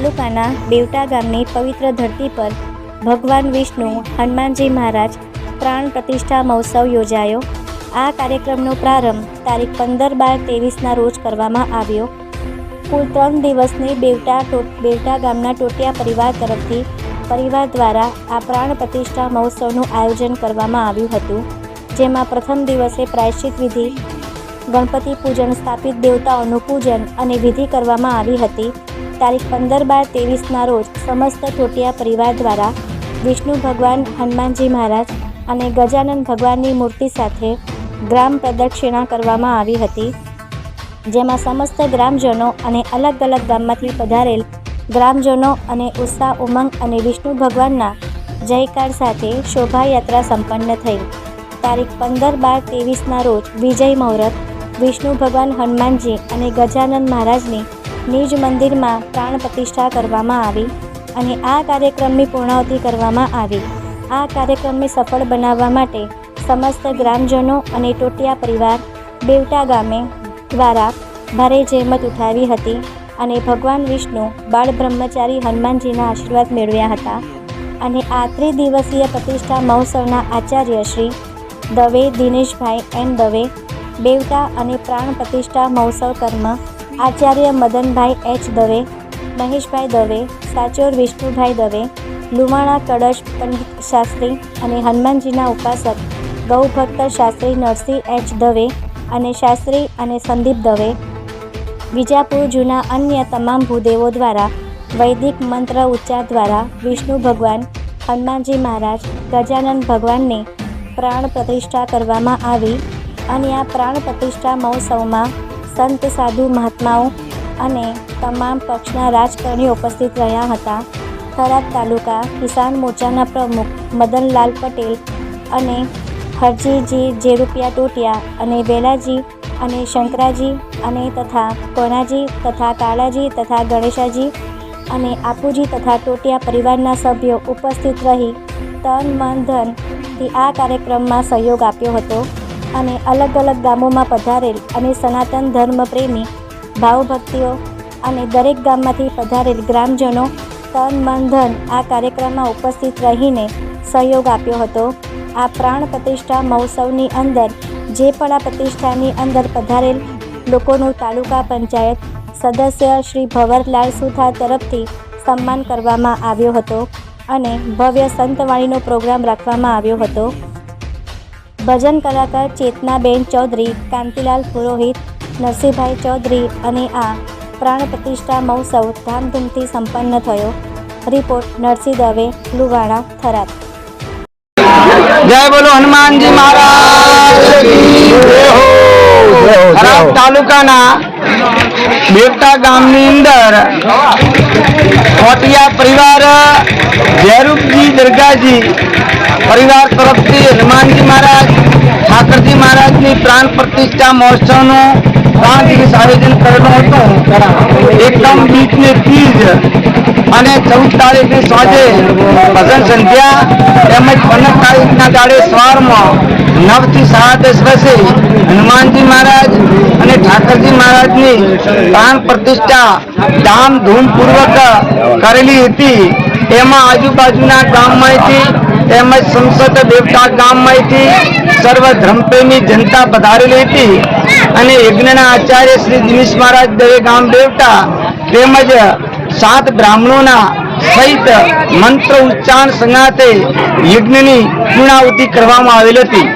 તાલુકાના બેવટા ગામની પવિત્ર ધરતી પર ભગવાન વિષ્ણુ, હનુમાનજી મહારાજ પ્રાણ પ્રતિષ્ઠા મહોત્સવ યોજાયો. આ કાર્યક્રમનો પ્રારંભ તારીખ પંદર બાર ત્રેવીસના રોજ કરવામાં આવ્યો. કુલ ત્રણ દિવસની બેવટા બેવટા ગામના ટોટિયા પરિવાર તરફથી પરિવાર દ્વારા આ પ્રાણ પ્રતિષ્ઠા મહોત્સવનું આયોજન કરવામાં આવ્યું હતું, જેમાં પ્રથમ દિવસે પ્રાયશ્ચિત વિધિ, ગણપતિ પૂજન સ્થાપિત દેવતાઓનું પૂજન અને વિધિ કરવામાં આવી હતી. તારીખ પંદર બાર ત્રેવીસના રોજ સમસ્ત ટોટિયા પરિવાર દ્વારા વિષ્ણુ ભગવાન હનુમાનજી મહારાજ અને ગજાનન ભગવાનની મૂર્તિ સાથે ગ્રામ પ્રદક્ષિણા કરવામાં આવી હતી, જેમાં સમસ્ત ગ્રામજનો અને અલગ અલગ ગામમાંથી પધારેલ ગ્રામજનો અને ઉત્સાહ ઉમંગ અને વિષ્ણુ ભગવાનના જયકાર સાથે શોભાયાત્રા સંપન્ન થઈ. તારીખ પંદર બાર ત્રેવીસના રોજ વિજય મુહૂર્ત, વિષ્ણુ ભગવાન હનુમાનજી અને ગજાનન મહારાજની નિજ મંદિરમાં પ્રાણ પ્રતિષ્ઠા કરવામાં આવી અને આ કાર્યક્રમની પૂર્ણાવતિ કરવામાં આવી. આ કાર્યક્રમને સફળ બનાવવા માટે સમસ્ત ગ્રામજનો અને ટોટિયા પરિવાર બેવટા ગામે દ્વારા ભારે જહેમત ઉઠાવી હતી અને ભગવાન વિષ્ણુ, બાળ બ્રહ્મચારી હનુમાનજીના આશીર્વાદ મેળવ્યા હતા અને આ ત્રિદિવસીય પ્રતિષ્ઠા મહોત્સવના આચાર્ય શ્રી દવે દિનેશભાઈ એન દવે બેવટા અને પ્રાણ પ્રતિષ્ઠા મહોત્સવ કર્મ આચાર્ય મદનભાઈ એચ દવે, મહેશભાઈ દવે, સાચોર વિષ્ણુભાઈ દવે લુમાણા કળશ પંડિત શાસ્ત્રી અને હનુમાનજીના ઉપાસક ગૌભક્ત શાસ્ત્રી નરસિંહ એચ દવે અને શાસ્ત્રી અને સંદીપ દવે. વિજાપુર જૂના અન્ય તમામ ભૂદેવો દ્વારા, વૈદિક મંત્ર ઉચ્ચાર દ્વારા વિષ્ણુ ભગવાન, હનુમાનજી મહારાજ, ગજાનન ભગવાનને પ્રાણ પ્રતિષ્ઠા કરવામાં આવી અને આ પ્રાણ પ્રતિષ્ઠા મહોત્સવમાં સંત સાધુ મહાત્માઓ અને તમામ પક્ષના રાજકારણીઓ ઉપસ્થિત રહ્યા હતા. થરાદ તાલુકા કિસાન મોરચાના પ્રમુખ મદનલાલ પટેલ અને હરજીજી ઝેરૂપિયા ટોટિયા અને વેલાજી અને શંકરાજી અને તથા કોનાજી તથા કાળાજી તથા ગણેશાજી અને આપુજી તથા ટોટિયા પરિવારના સભ્યો ઉપસ્થિત રહી તન મન ધનથી આ કાર્યક્રમમાં સહયોગ આપ્યો હતો. અને અલગ અલગ ગામોમાં પધારેલ અને સનાતન ધર્મ પ્રેમી ભાવભક્તિઓ અને દરેક ગામમાંથી પધારેલ ગ્રામજનો તન, મન, ધન આ કાર્યક્રમમાં ઉપસ્થિત રહીને સહયોગ આપ્યો હતો. આ પ્રાણ પ્રતિષ્ઠા મહોત્સવની અંદર જે પણ આ પ્રતિષ્ઠાની અંદર પધારેલ લોકોનું તાલુકા પંચાયત સદસ્ય શ્રી ભવરલાલ સુથાર તરફથી સન્માન કરવામાં આવ્યો હતો અને ભવ્ય સંતવાણીનો પ્રોગ્રામ રાખવામાં આવ્યો હતો. ભજન કલાકાર ચેતનાબેન ચૌધરી કાંતિલાલ પુરોહિત નરસિંહભાઈ ચૌધરી અને આ પ્રાણ પ્રતિષ્ઠા મહોત્સવ ધામધૂમથી સંપન્ન થયો. રિપોર્ટ નરસિંહ દવે લુવાણા થરાદ. જય બોલો હનુમાનજી મહારાજ તાલુકાના બેવટા ગામની અંદર ખોટિયા પરિવાર જયરૂપજી દરગાહજી, પરિવાર તરફથી હનુમાનજી મહારાજ, ઠાકરજી મહારાજની પ્રાણ પ્રતિષ્ઠા મહોત્સવનું પાંચ દિવસ આયોજન કરેલું હતું. એકદમ બીચને તીજ અને ચૌદ તારીખની સાંજે ભજન સંધ્યા તેમજ પંદર તારીખના દાડે સવારમાં નવથી સાડા દસ વર્ષે હનુમાનજી મહારાજ અને ઠાકરજી મહારાજની પ્રાણ પ્રતિષ્ઠા ધામધૂમપૂર્વક કરેલી હતી. એમાં આજુબાજુના ગામમાંથી તેમજ સંસદ દેવતા ગામમાંથી સર્વ ધર્મપ્રેમી જનતા પધારેલી હતી અને યજ્ઞના આચાર્ય શ્રી દિનેશ મહારાજ દવે ગામ દેવતા તેમજ સાત બ્રાહ્મણોના સહિત મંત્ર ઉચ્ચારણ સંગાતે યજ્ઞની પૂર્ણાહુતિ કરવામાં આવેલ હતી.